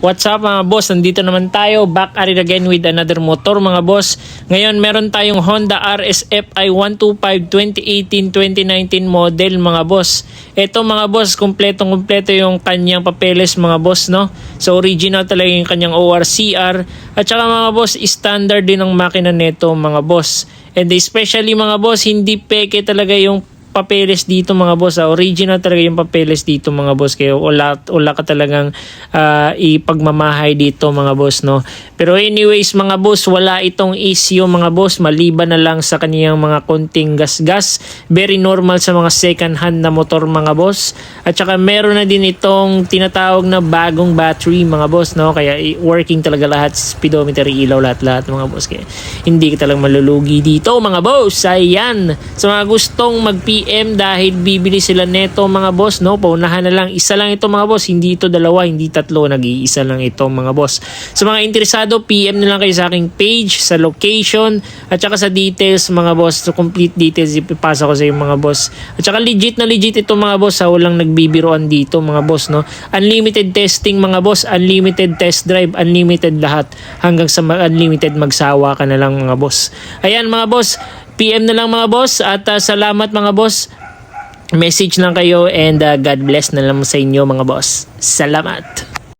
What's up mga boss? Nandito naman tayo back at it again with another motor mga boss. Ngayon meron tayong Honda RSF i125 2018-2019 model mga boss. Ito mga boss, kumpletong kumpleto yung kanyang papeles mga boss no. So original talaga yung kanyang ORCR at saka mga boss, standard din ang makina nito mga boss. And especially mga boss, hindi peke talaga yung papeles dito mga boss. ah. Original talaga yung papeles dito mga boss. Kaya wala, wala ka talagang ah, ipagmamahay dito mga boss. No? Pero anyways mga boss, wala itong issue mga boss. Maliban na lang sa kaniyang mga konting gas-gas. Very normal sa mga second hand na motor mga boss. At saka meron na din itong tinatawag na bagong battery mga boss. No? Kaya working talaga lahat. Speedometer, ilaw, lahat-lahat mga boss. Kaya hindi ka talagang malulugi dito mga boss. Ayan. Sa mga gustong mag-PM dahil bibili sila neto mga boss. No? Paunahan na lang. Isa lang ito mga boss. Hindi ito dalawa, hindi tatlo. Nag-iisa lang ito mga boss. Sa mga interesado, PM na lang kayo sa aking page, sa location, at saka sa details mga boss. So complete details ipapasa ko sa iyo mga boss. At saka legit na legit ito mga boss. Ha? Walang nagbibiroan dito mga boss. No? Unlimited testing mga boss. Unlimited test drive. Unlimited lahat. Hanggang sa unlimited magsawa ka na lang mga boss. Ayan mga boss. PM na lang mga boss. At ah, salamat mga boss. Message lang kayo and ah, God bless na lang sa inyo mga boss. Salamat.